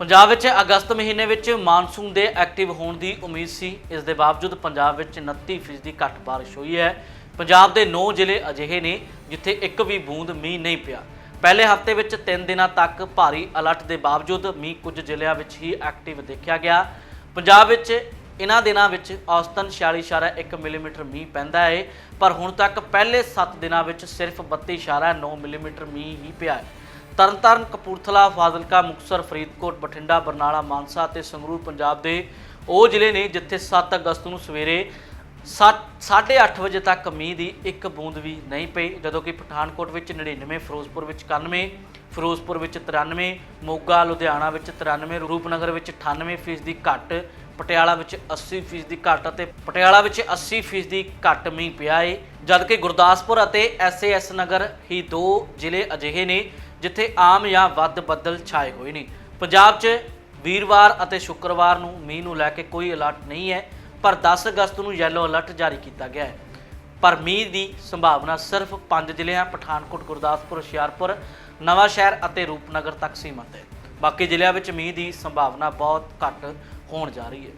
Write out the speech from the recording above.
ਪੰਜਾਬ ਵਿੱਚ ਅਗਸਤ ਮਹੀਨੇ ਵਿੱਚ ਮਾਨਸੂਨ ਦੇ ਐਕਟਿਵ ਹੋਣ ਦੀ ਉਮੀਦ ਸੀ। ਇਸ ਦੇ ਬਾਵਜੂਦ ਪੰਜਾਬ ਵਿੱਚ 29% ਘੱਟ ਬਾਰਿਸ਼ ਹੋਈ ਹੈ। ਪੰਜਾਬ ਦੇ 9 ਜ਼ਿਲ੍ਹੇ ਅਜਿਹੇ ਨੇ ਜਿੱਥੇ ਇੱਕ ਵੀ ਬੂੰਦ ਮੀਂਹ ਨਹੀਂ ਪਿਆ। ਪਹਿਲੇ ਹਫ਼ਤੇ ਵਿੱਚ 3 ਦਿਨਾਂ ਤੱਕ ਭਾਰੀ ਅਲਰਟ ਦੇ ਬਾਵਜੂਦ ਮੀਂਹ ਕੁਝ ਜ਼ਿਲ੍ਹਿਆਂ ਵਿੱਚ ਹੀ ਐਕਟਿਵ ਦੇਖਿਆ ਗਿਆ। ਪੰਜਾਬ ਵਿੱਚ ਇਹਨਾਂ ਦਿਨਾਂ ਵਿੱਚ ਔਸਤਨ 46.1 ਮਿਲੀਮੀਟਰ ਮੀਂਹ ਪੈਂਦਾ ਹੈ ਪਰ ਹੁਣ ਤੱਕ ਪਹਿਲੇ 7 ਦਿਨਾਂ ਵਿੱਚ ਸਿਰਫ 32.9 ਮਿਲੀਮੀਟਰ ਮੀਂਹ ਹੀ ਪਿਆ ਹੈ। ਤਰਨਤਾਰਨ ਕਪੂਰਥਲਾ, ਫਾਜ਼ਿਲਕਾ, ਮੁਕਤਸਰ, ਫਰੀਦਕੋਟ, ਬਠਿੰਡਾ, ਬਰਨਾਲਾ, ਮਾਨਸਾ ਅਤੇ ਸੰਗਰੂਰ, ਪੰਜਾਬ ਦੇ ਉਹ ਜ਼ਿਲ੍ਹੇ ਨੇ ਜਿੱਥੇ 7 ਅਗਸਤ ਨੂੰ ਸਵੇਰੇ 8:30 ਵਜੇ ਤੱਕ ਮੀਂਹ ਦੀ ਇੱਕ ਬੂੰਦ ਵੀ ਨਹੀਂ ਪਈ, ਜਦੋਂ ਕਿ ਪਠਾਨਕੋਟ ਵਿੱਚ 99 ਫਿਰੋਜ਼ਪੁਰ ਵਿੱਚ 91 ਫਿਰੋਜ਼ਪੁਰ ਵਿੱਚ 93 ਮੋਗਾ, ਲੁਧਿਆਣਾ ਵਿੱਚ 93 ਰੂਪਨਗਰ ਵਿੱਚ 98 ਫੀਸਦੀ ਦੀ ਘੱਟ, ਪਟਿਆਲਾ ਵਿੱਚ 80 ਫੀਸਦੀ ਦੀ ਘੱਟ ਅਤੇ ਪਟਿਆਲਾ ਵਿੱਚ 80 ਫੀਸਦੀ ਦੀ ਘੱਟ ਮੀਂਹ ਪਿਆ ਏ। ਜਦਕਿ ਗੁਰਦਾਸਪੁਰ ਅਤੇ ਐਸਏਐਸ ਨਗਰ ਹੀ ਦੋ ਜ਼ਿਲ੍ਹੇ ਅਜਿਹੇ ਨੇ ਜਿੱਥੇ ਆਮ ਜਾਂ ਵੱਧ ਬੱਦਲ ਛਾਏ ਹੋਏ ਨੇ। ਪੰਜਾਬ 'ਚ ਵੀਰਵਾਰ ਅਤੇ ਸ਼ੁੱਕਰਵਾਰ ਨੂੰ ਮੀਂਹ ਨੂੰ ਲੈ ਕੇ ਕੋਈ ਅਲਰਟ ਨਹੀਂ ਹੈ, ਪਰ 10 ਅਗਸਤ ਨੂੰ ਯੈਲੋ ਅਲਰਟ ਜਾਰੀ ਕੀਤਾ ਗਿਆ ਹੈ। ਪਰ ਮੀਂਹ ਦੀ ਸੰਭਾਵਨਾ ਸਿਰਫ 5 ਜ਼ਿਲ੍ਹਿਆਂ, ਪਠਾਨਕੋਟ, ਗੁਰਦਾਸਪੁਰ, ਹੁਸ਼ਿਆਰਪੁਰ ਨਵਾਂ ਸ਼ਹਿਰ ਅਤੇ ਰੂਪਨਗਰ ਤੱਕ ਸੀਮਤ ਹੈ। ਬਾਕੀ ਜ਼ਿਲ੍ਹਿਆਂ ਵਿੱਚ ਮੀਂਹ ਦੀ ਸੰਭਾਵਨਾ ਬਹੁਤ ਘੱਟ ਹੋਣ ਜਾ ਰਹੀ ਹੈ।